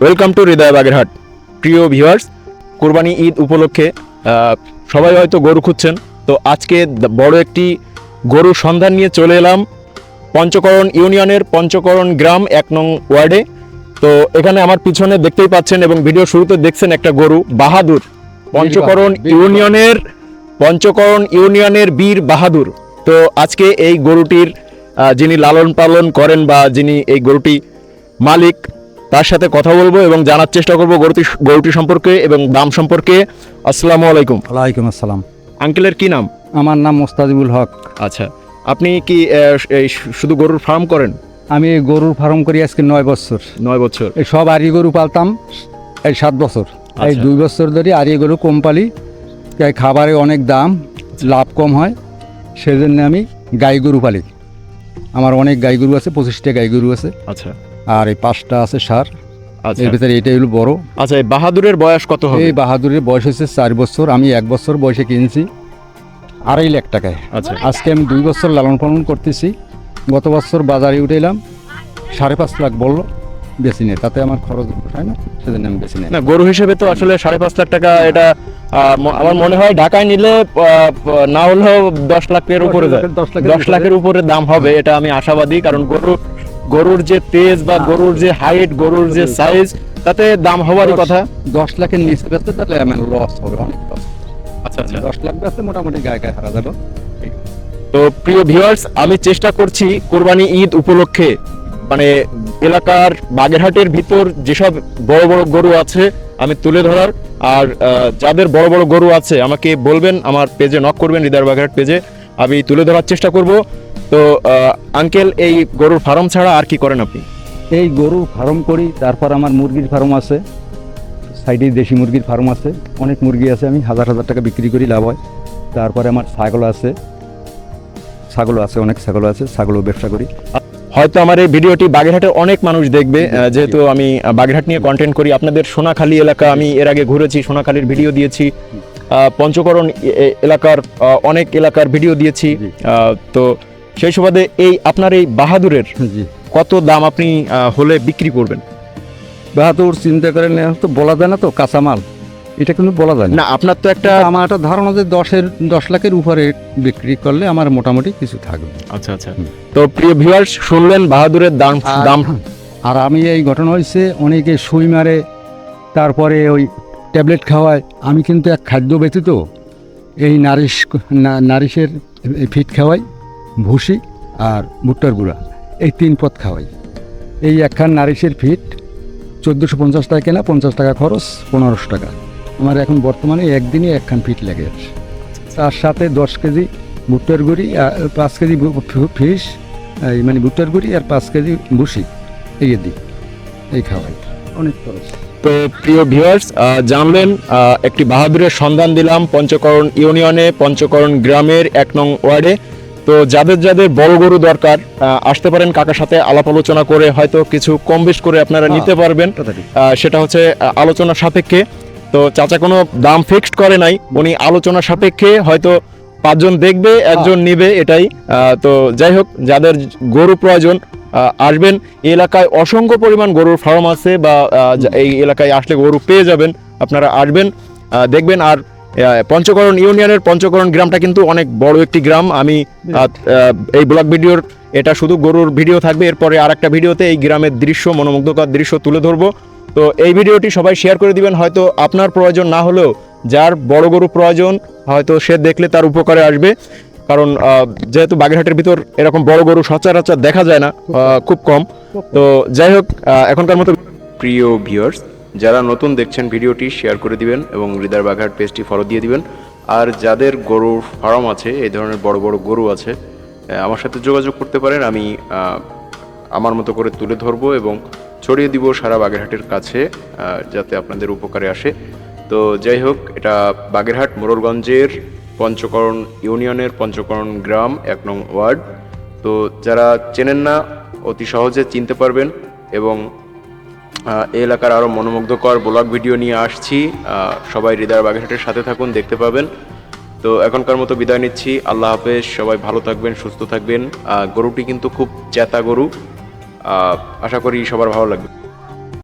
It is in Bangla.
ওয়েলকাম টু হৃদয় বাগেরহাট প্রিয় ভিউয়ার্স কোরবানি ঈদ উপলক্ষে সবাই হয়তো গরু খুঁজছেন। তো আজকে বড় একটি গরুর সন্ধান নিয়ে চলে এলাম। পঞ্চকরণ ইউনিয়নের পঞ্চকরণ গ্রাম এক নং ওয়ার্ডে। তো এখানে আমার পিছনে দেখতেই পাচ্ছেন এবং ভিডিও শুরুতে দেখছেন একটা গরু, বাহাদুর। পঞ্চকরণ ইউনিয়নের পঞ্চকরণ ইউনিয়নের বীর বাহাদুর। তো আজকে এই গরুটির যিনি লালন পালন করেন বা যিনি এই গরুটি মালিক তার সাথে কথা বলব এবং জানার চেষ্টা করব গরুটি গরুটি সম্পর্কে এবং দাম সম্পর্কে। আসসালামু আলাইকুম। ওয়ালাইকুম আসসালাম। আঙ্কেলের কি নাম? আমার নাম মোস্তাজিবুল হক। আচ্ছা আপনি কি এই শুধু গরুর ফার্ম করেন? আমি গরুর ফার্ম করি আজকে নয় বছর। নয় বছর। সব আরি গরু পালতাম এই সাত বছর। এই আচ্ছা। দুই বছর ধরে আরি গরু কম পালি এই খাবারে অনেক দাম লাভ কম হয়। সেজন্য আমি গাই গরু পালি। আমার অনেক গাই গরু আছে পঁচিশটা গাই গরু আছে। আচ্ছা। আর এই পাঁচটা আছে সার। আচ্ছা। এর ভিতরে এটাই হলো বড়। আচ্ছা এই বাহাদুরের বয়স কত হবে? এই বাহাদুরের বয়স হচ্ছে চার বছর। আমি এক বছর বয়সে কিনছি আড়াই লাখ টাকায়। আচ্ছা। আজকে আমি দুই বছর লালন পালন করতেছি। গত বছর বাজারে উঠে এলাম সাড়ে পাঁচ লাখ বলল। বেশি নেই তাতে আমার খরচ হয় না? সেজন্য আমি বেশি নেই। না গরু হিসেবে তো আসলে সাড়ে পাঁচ লাখ টাকা এটা আমার মনে হয় ঢাকায় নিলে না হলেও দশ লাখের উপরে দশ লাখের উপরে। দাম হবে এটা আমি আশাবাদী কারণ গরু গরুর যে তেজ বা গরুর যে হাইট গরুর যে সাইজ তাতে দাম হওয়ারই কথা। দশ লাখের নিচে বেচতে তাহলে আমার লস হবে অনেক লস আচ্ছা আচ্ছা। দশ লাখ বেচতে মোটামুটি গায়ে গায়ে হারা যাবে। তো প্রিয় ভিউয়ার্স আমি চেষ্টা করছি কোরবানি ঈদ উপলক্ষে মানে এলাকার বাগেরহাটের ভিতর যেসব বড় বড় গরু আছে, আমি তুলে ধরার। আর যাদের বড় বড় গরু আছে, আমাকে বলবেন, আমার পেজে নক করবেন হৃদয় বাগেরহাট পেজে। আমি তুলে ধরার চেষ্টা করব। তো আঙ্কেল এই গরুর ফার্ম ছাড়া আর কি করেন আপনি? এই গরু ফার্ম করি, তারপর আমার মুরগির ফার্ম আছে। সাইডে দেশি মুরগির ফার্ম আছে। অনেক মুরগি আছে, আমি হাজার হাজার টাকা বিক্রি করি, লাভ হয়। তারপরে আমার ছাগল আছে। ছাগল আছে, অনেক ছাগল আছে। ছাগলও ব্যবসা করি। হয়তো আমার এই ভিডিওটি বাগেরহাটের অনেক মানুষ দেখবে যেহেতু আমি বাগেরহাট নিয়ে কন্টেন্ট করি আপনাদের সোনাখালী এলাকা আমি এর আগে ঘুরেছি সোনাখালীর ভিডিও দিয়েছি পঞ্চকরণ এলাকার অনেক এলাকার ভিডিও দিয়েছি তো সেই সুবাদে এই আপনার এই বাহাদুরের কত দাম আপনি হলে বিক্রি করবেন? বাহাদুর চিন্তা করেন তো বলা যায় না তো কাঁচামাল। এটা কিন্তু বলা যায় না। না আপনার তো একটা আমার একটা ধারণা যে দশের দশ লাখের উপরে বিক্রি করলে আমার মোটামুটি কিছু থাকবে। আচ্ছা আচ্ছা। তো প্রিয় ভিউয়ার্স শুনলেন বাহাদুরের দাম দাম আর আমি এই ঘটনা হয়েছে অনেকে সুই মারে তারপরে ওই ট্যাবলেট খাওয়ায়। আমি কিন্তু এক খাদ্য ব্যতীত এই নারিশ না- নারিশের ফিট খাওয়াই ভুসি আর ভুট্টার গুঁড়া এই তিন পথ খাওয়াই। এই একখান নারিশের ফিট চোদ্দোশো পঞ্চাশ টাকা কেনা পঞ্চাশ টাকা খরচ পনেরোশো টাকা। আমার এখন বর্তমানে একদিনই একখান ফিট লেগে যাচ্ছে তার সাথে দশ কেজি ভুট্টার গুঁড়ি আর পাঁচ কেজি ফিশ এই মানে ভুট্টার গুঁড়ি আর পাঁচ কেজি ভুসি এই দিই এই খাওয়াই। অনেক খরচ। তো প্রিয় ভিউয়ার্স জানলেন একটি বাহাদুরের সন্ধান দিলাম পঞ্চকরণ ইউনিয়নে পঞ্চকরণ গ্রামের এক নং ওয়ার্ডে। তো যাদের যাদের বড় গরু দরকার আসতে পারেন কাকার সাথে আলাপ আলোচনা করে হয়তো কিছু কম বেশ করে আপনারা হ্যাঁ। নিতে পারবেন। সেটা হচ্ছে আলোচনা সাপেক্ষে। তো চাচা কোনো দাম ফিক্সড করে নাই, উনি আলোচনা সাপেক্ষে হয়তো পাঁচজন দেখবে, একজন নিবে এটাই। তো যাই হোক, যাদের গরু প্রয়োজন আসবেন। এই এলাকায় অসংখ্য পরিমাণ গরুর ফার্ম আছে বা এই এলাকায় আসলে গরু পেয়ে যাবেন, আপনারা আসবেন দেখবেন। আর পঞ্চকরণ ইউনিয়নের পঞ্চকরণ গ্রামটা কিন্তু অনেক বড় একটি গ্রাম। আমি এই ব্লগ ভিডিওর, এটা শুধু গরুর ভিডিও থাকবে, এরপরে আর একটা ভিডিওতে এই গ্রামের দৃশ্য, মনোমুগ্ধকর দৃশ্য তুলে ধরবো। তো এই ভিডিওটি সবাই শেয়ার করে দিবেন। হয়তো আপনার প্রয়োজন না হলেও যার বড় গরু প্রয়োজন, হয়তো সে দেখলে তার উপকারে আসবে। কারণ যেহেতু বাগেরহাটের ভিতর এরকম বড় গরু সচরাচর দেখা যায় না খুব কম। তো যাই হোক এখনকার মতো প্রিয় ভিউয়ার্স যারা নতুন দেখছেন ভিডিওটি শেয়ার করে দিবেন এবং হৃদয় বাঘাট পেজটি ফলো দিয়ে দিবেন। আর যাদের গরুর ফার্ম আছে, এই ধরনের বড় বড় গরু আছে আমার সাথে যোগাযোগ করতে পারেন। আমি আমার মতো করে তুলে ধরবো এবং ছড়িয়ে দিব সারা বাগেরহাটের কাছে যাতে আপনাদের উপকারে আসে। তো যাই হোক, এটা বাগেরহাট মোড়লগঞ্জের পঞ্চকরণ ইউনিয়নের পঞ্চকরণ গ্রাম, এক নং ওয়ার্ড। তো যারা চেনেন না, অতি সহজে চিনতে পারবেন এবং এলাকার আরও মনোমুগ্ধকর ব্লগ ভিডিও নিয়ে আসছি। সবাই হৃদয় বাগেরহাটের সাথে থাকুন, দেখতে পাবেন। তো এখনকার মতো বিদায় নিচ্ছি। আল্লাহ হাফেজ, সবাই ভালো থাকবেন, সুস্থ থাকবেন। গরুটি কিন্তু খুব চেতা গরু। আশা করি সবার ভালো লাগবে।